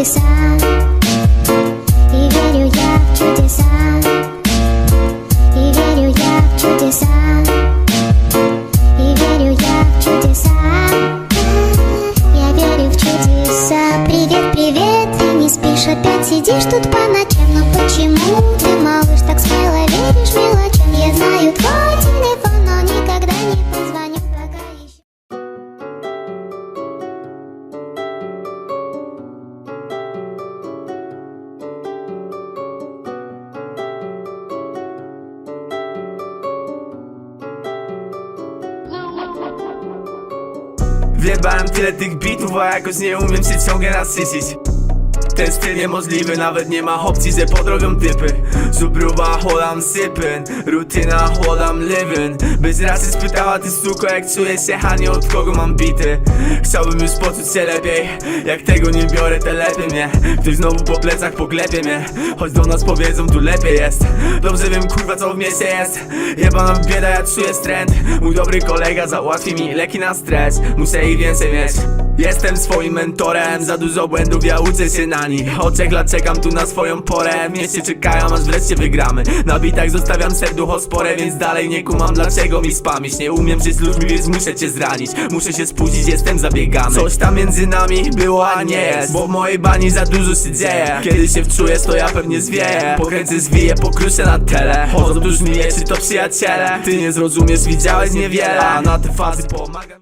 чудеса И верю я в чудеса. И верю я в чудеса. И верю я в чудеса. Я верю в чудеса. Привет, привет, ты не спишь, опять сидишь тут по ночам. Но почему ты, малыш, так смело веришь, мило Wjebałem tyle tych bitów, a jakoś nie umiem się ciągle nasycić ten styl niemożliwy, nawet nie ma opcji, że podrobią typy. Zubruba, chłodam sypyn, rutyna, chłodam living Bez razy spytała ty suko, jak czuję się, a nie od kogo mam bity. Chciałbym już poczuć się lepiej, jak tego nie biorę, te lepiej mnie. Ktoś znowu po plecach poklepie mnie, choć do nas powiedzą tu lepiej jest. Dobrze wiem kurwa co w mieście jest, jebana bieda, ja czuję stręt. Mój dobry kolega załatwi mi leki na stres, muszę ich więcej mieć. Jestem swoim mentorem, za dużo błędów, ja uczę się na nich Od trzech lat czekam tu na swoją porę. W mieście czekają, aż wreszcie wygramy. Na bitach zostawiam serducho spore, więc dalej nie kumam dlaczego mi spamisz Nie umiem żyć z ludźmi, więc muszę cię zranić. Muszę się spóźnić, jestem zabiegany Coś tam między nami było, a nie jest. Bo w mojej bani za dużo się dzieje. Kiedy się wczujesz, to ja pewnie zwieję. Pokręcę, zwiję, pokruszę na tele. Chodzą tuż mnie, czy to przyjaciele? Ty nie zrozumiesz, widziałeś niewiele. A na te fazy pomagam